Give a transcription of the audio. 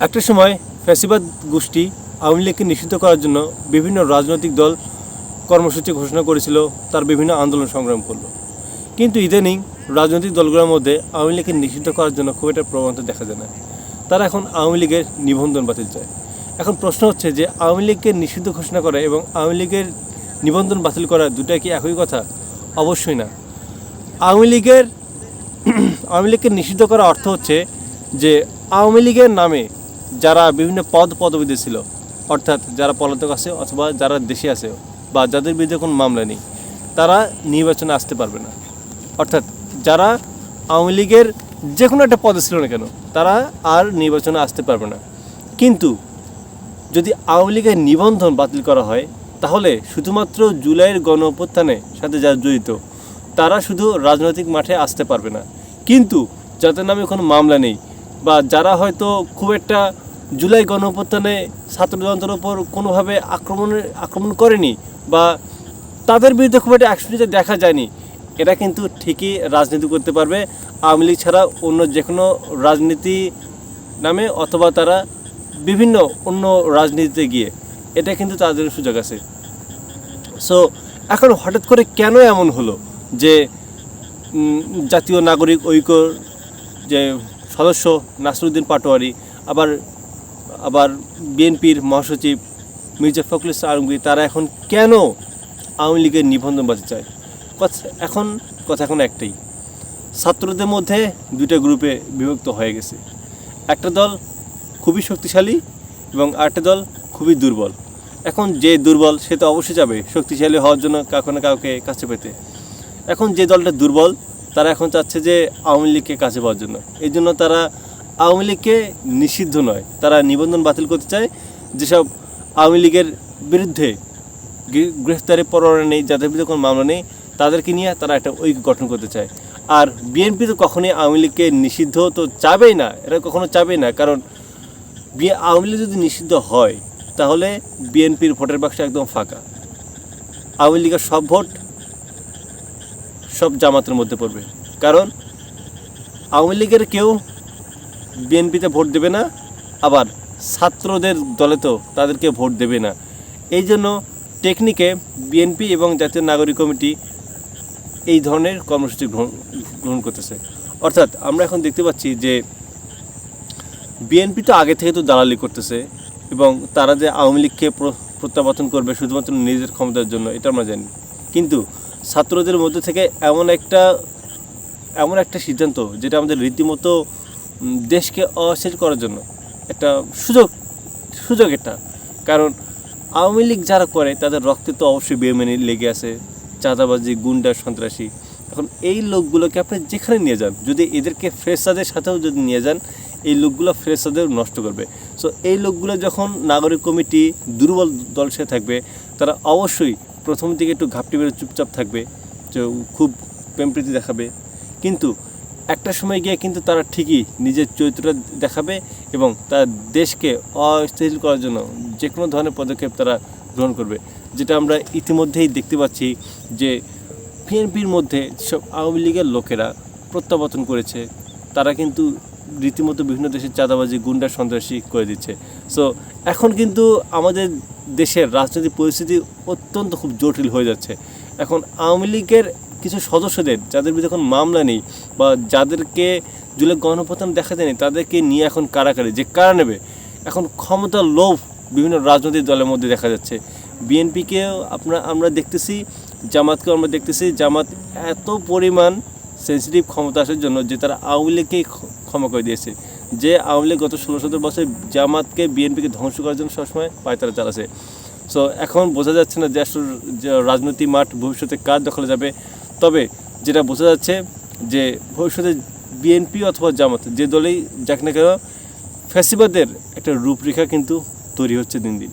একটা সময় ফ্যাসিবাদ গোষ্ঠী আওয়ামী লীগকে নিষিদ্ধ করার জন্য বিভিন্ন রাজনৈতিক দল কর্মসূচি ঘোষণা করেছিল, তার বিভিন্ন আন্দোলন সংগ্রাম করল। কিন্তু ইদানিং রাজনৈতিক দলগুলোর মধ্যে আওয়ামী লীগকে নিষিদ্ধ করার জন্য খুব একটা প্রবণতা দেখা যায় না। তারা এখন আওয়ামী লীগের নিবন্ধন বাতিল চায়। এখন প্রশ্ন হচ্ছে যে, আওয়ামী লীগকে নিষিদ্ধ ঘোষণা করা এবং আওয়ামী লীগের নিবন্ধন বাতিল করা দুটা কি একই কথা? অবশ্যই না। আওয়ামী লীগের আওয়ামী লীগকে নিষিদ্ধ করার অর্থ হচ্ছে যে, আওয়ামী লীগের নামে যারা বিভিন্ন পদ পদবিতে ছিল, অর্থাৎ যারা পলাতক আছে অথবা যারা দেশে আছে বা যাদের বিরুদ্ধে কোনো মামলা নেই, তারা নির্বাচনে আসতে পারবে না। অর্থাৎ যারা আওয়ামী লীগের যে কোনো একটা পদে ছিল না কেন, তারা আর নির্বাচনে আসতে পারবে না। কিন্তু যদি আওয়ামী লীগের নিবন্ধন বাতিল করা হয়, তাহলে শুধুমাত্র জুলাইয়ের গণ সাথে যারা জড়িত, তারা শুধু রাজনৈতিক মাঠে আসতে পারবে না। কিন্তু যাদের নামে কোনো মামলা নেই বা যারা হয়তো খুব একটা জুলাই গণ অভ্যুত্থানে ছাত্রযন্ত্রের ওপর কোনোভাবে আক্রমণের আক্রমণ করেনি বা তাদের বিরুদ্ধে খুব একটা অ্যাকশন নিতে দেখা যায়নি। এরা কিন্তু ঠিকই রাজনীতি করতে পারবে। আওয়ামী লীগ ছাড়া অন্য যে কোনো রাজনীতি নামে অথবা তারা বিভিন্ন অন্য রাজনীতিতে গিয়ে, এটা কিন্তু তাদের সুযোগ আছে। সো এখন হঠাৎ করে কেন এমন হলো যে জাতীয় নাগরিক ঐক্যর যে সদস্য নাসরুদ্দিন পাটোয়ারি, আবার আবার বিএনপির মহাসচিব মির্জা ফখরুল ইসলাম আলমগীর, তারা এখন কেন আওয়ামী লীগের নিবন্ধন বাঁচতে চায়? কথা এখন কথা এখন একটাই। ছাত্রদের মধ্যে দুইটা গ্রুপে বিভক্ত হয়ে গেছে। একটা দল খুবই শক্তিশালী এবং আরেকটা দল খুবই দুর্বল। এখন যে দুর্বল, সে তো অবশ্যই যাবে। শক্তিশালী হওয়ার জন্য কাউকে না কাউকে কাছে পেতে। এখন যে দলটা দুর্বল, তারা এখন চাচ্ছে যে আওয়ামী লীগকে কাছে পাওয়ার জন্য। এই জন্য তারা আওয়ামী লীগকে নিষিদ্ধ নয়। তারা নিবন্ধন বাতিল করতে চায়। যেসব আওয়ামী লীগের বিরুদ্ধে গ্রে- গ্রেফতারি পরোয়ানা নেই, যাদের বিরুদ্ধে কোনো মামলা নেই, তাদেরকে নিয়ে তারা একটা ঐক্য গঠন করতে চায়। আর বিএনপি তো কখনোই আওয়ামী লীগকে নিষিদ্ধ তো চাবেই না, এরা কখনো চাবেই না। কারণ আওয়ামী লীগ যদি নিষিদ্ধ হয়, তাহলে বিএনপির ভোটের বাক্স একদম ফাঁকা। আওয়ামী লীগের সব ভোট সব জামাতের মধ্যে পড়বে। কারণ আওয়ামী লীগের কেউ বিএনপিতে ভোট দেবে না, আবার ছাত্রদের দলে তো তাদেরকে ভোট দেবে না। এই জন্য টেকনিকে বিএনপি এবং জাতীয় নাগরিক কমিটি এই ধরনের কর্মসূচি গ্রহণ করতেছে। অর্থাৎ আমরা এখন দেখতে পাচ্ছি যে বিএনপি তো আগে থেকে তো দালালি করতেছে এবং তারা যে আওয়ামী লীগকে প্র- প্রত্যাবর্তন করবে শুধুমাত্র নিজের ক্ষমতার জন্য, এটা আমরা জানি। কিন্তু ছাত্রদের মধ্যে থেকে এমন একটা এমন একটা সিদ্ধান্ত, যেটা আমাদের রীতিমতো দেশকে অস্থির করার জন্য একটা সুযোগ সুযোগ এটা। কারণ আওয়ামী লীগ যারা করে, তাদের রক্তে তো অবশ্যই বেমেনি লেগে আছে, চাঁদাবাজি, গুন্ডা, সন্ত্রাসী। এখন এই লোকগুলোকে আপনি যেখানে নিয়ে যান, যদি এদেরকে ফ্রেশাদের সাথেও যদি নিয়ে যান, এই লোকগুলো ফ্রেশাদের নষ্ট করবে। সো এই লোকগুলো যখন নাগরিক কমিটি, দুর্বল দল সে থাকবে, তারা অবশ্যই প্রথম দিকে একটু ঘাপটি বেড়ে চুপচাপ থাকবে খুব প্রেমপ্রীতি দেখাবে। কিন্তু একটা সময় গিয়ে কিন্তু তারা ঠিকই নিজের চরিত্রটা দেখাবে এবং তার দেশকে অস্থিতিশীল করার জন্য যে কোনো ধরনের পদক্ষেপ তারা গ্রহণ করবে। যেটা আমরা ইতিমধ্যেই দেখতে পাচ্ছি যে বিএনপির মধ্যে সব আওয়ামী লীগের লোকেরা প্রত্যাবর্তন করেছে। তারা কিন্তু রীতিমতো বিভিন্ন দেশের চাঁদাবাজি, গুন্ডা সন্ত্রাসী করে দিচ্ছে। সো এখন কিন্তু আমাদের দেশের রাজনৈতিক পরিস্থিতি অত্যন্ত খুব জটিল হয়ে যাচ্ছে। এখন আওয়ামী লীগের কিছু সদস্যদের, যাদের বিরুদ্ধে এখন মামলা নেই বা যাদেরকে জুলাই গণপ্রথান দেখা যায়নি, তাদেরকে নিয়ে এখন কারাকারি যে কারা নেবে? এখন ক্ষমতার লোভ বিভিন্ন রাজনৈতিক দলের মধ্যে দেখা যাচ্ছে। বিএনপিকেও আপনার আমরা দেখতেছি, জামাতকেও আমরা দেখতেছি, জামাত এত পরিমাণ সেন্সিটিভ ক্ষমতা আসার জন্য যে তারা আওয়ামী লীগকেই ক্ষমা করে দিয়েছে। যে আওয়ামী লীগ গত ষোলো সতেরো বছর জামাতকে, বিএনপিকে ধ্বংস করার জন্য সবসময় পায়তারা চালাছে। সো এখন বোঝা যাচ্ছে না যে আসলে রাজনৈতিক মাঠ ভবিষ্যতে কার দখলে যাবে। তবে যেটা বোঝা যাচ্ছে যে ভবিষ্যতে বিএনপি অথবা জামাত যে দলেই যাক না কেন, ফ্যাসিবাদের একটা রূপরেখা কিন্তু তৈরি হচ্ছে দিন দিন।